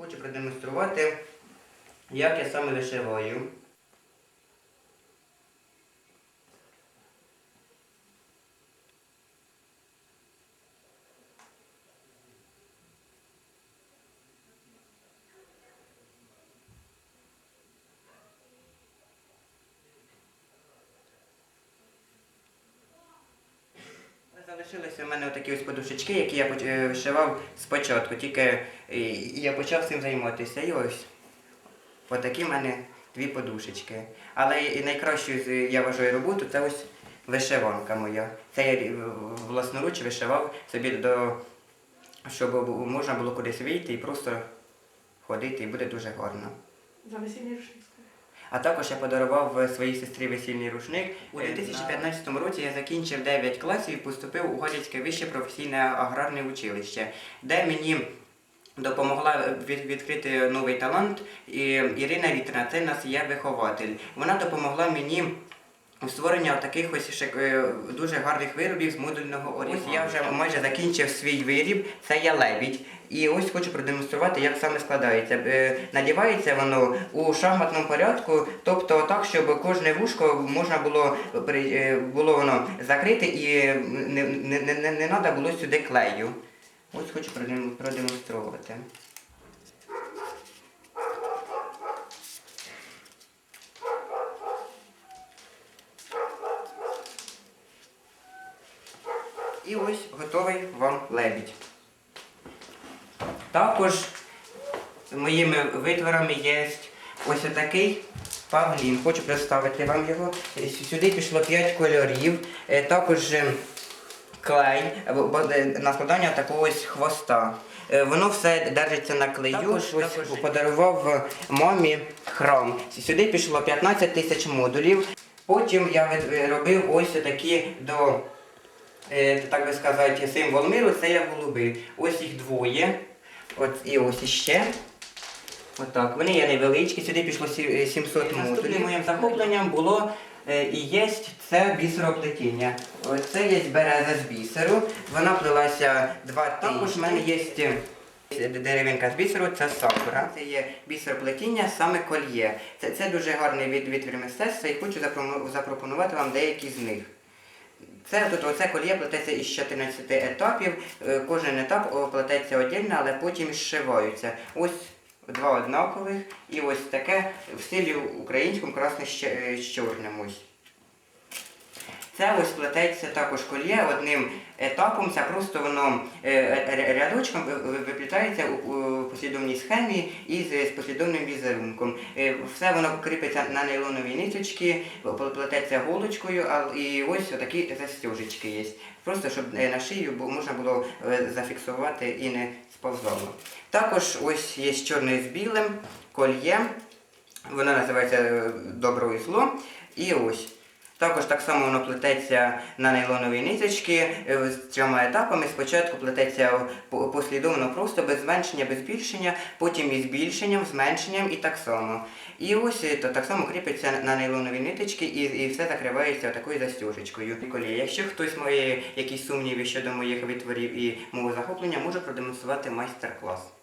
Хочу продемонструвати, як я саме вишиваю. Залишилися у мене отакі ось подушечки, які я е, вишивав спочатку, тільки е, я почав цим займатися. І ось отакі в мене дві подушечки. Але і найкращою я вважаю роботу це ось вишиванка моя. Це я е, власноруч вишивав собі до щоб можна було кудись вийти і просто ходити, і буде дуже гарно. За весільний рушник. А також я подарував е, своїй сестрі весільний рушник. У 2015 році я закінчив 9 класів і поступив у Гадяцьке вище професійне аграрне училище, де мені допомогла відкрити новий талант і Ірина Вітрина, це нас є вихователь. Вона допомогла мені у створення таких ось шик- е, дуже гарних виробів з модульного орігамі. Ось я вже майже закінчив свій виріб, це є лебідь. І ось хочу продемонструвати, як саме складається. Е, Надівається воно у шахматному порядку, тобто так, щоб кожне вушко можна було е, було воно закрити і не, не, не, не, треба було сюди клею. Ось хочу продем- продемонструвати. І ось готовий вам лебідь. Також моїми витворами є ось такий павлін. Хочу представити вам його. Сюди пішло 5 кольорів. Е, Також е, клей е, на складання такого ось хвоста. Воно все держиться на клею. Також, ось подарував е, мамі храм. Сюди пішло 15 тисяч модулів. Потім я робив ось такі до, так би сказати, символ миру, це є голуби. Ось їх двоє. От і ось іще. Отак. Вони є невеличкі, сюди пішло сі- е, 700 модулів. Моїм захопленням було е, і є це бісероплетіння. Це є береза з бісеру. Вона плелася два тижні. Також в мене є е, деревинка з бісеру, це сакура. Це є бісероплетіння, саме кольє. Це, це дуже гарний від, відвір мистецтва і хочу запропонувати вам деякі з них. Це тут оце коліє плететься із 14 етапів. Е, Кожен етап плететься отдільно, але потім зшиваються. Ось два однакових і ось таке в стилі українському красне е, з чорним ось. Це ось плететься також коліє одним етапом, це просто воно е, рядочком ви- ви- виплітається у, послідовній схемі і з, з послідовним візерунком. Е, Все воно кріпиться на нейлоновій ниточці, пл- плететься голочкою, і ось такі застежечки є. Просто щоб е, на шию можна було е, зафіксувати і не сповзало. Також ось є чорне з білим кольє. Воно називається е, добро і зло. І ось. Також так само воно плететься на нейлоновій ниточці е, з трьома етапами. Спочатку плететься послідовно просто без зменшення, без збільшення, потім із збільшенням, зменшенням і так само. І ось е, то так само кріпиться на нейлоновій ниточці і, і все закривається такою застіжечкою. Колі, якщо хтось має якісь сумніви щодо моїх витворів і мого захоплення, можу продемонструвати майстер-клас.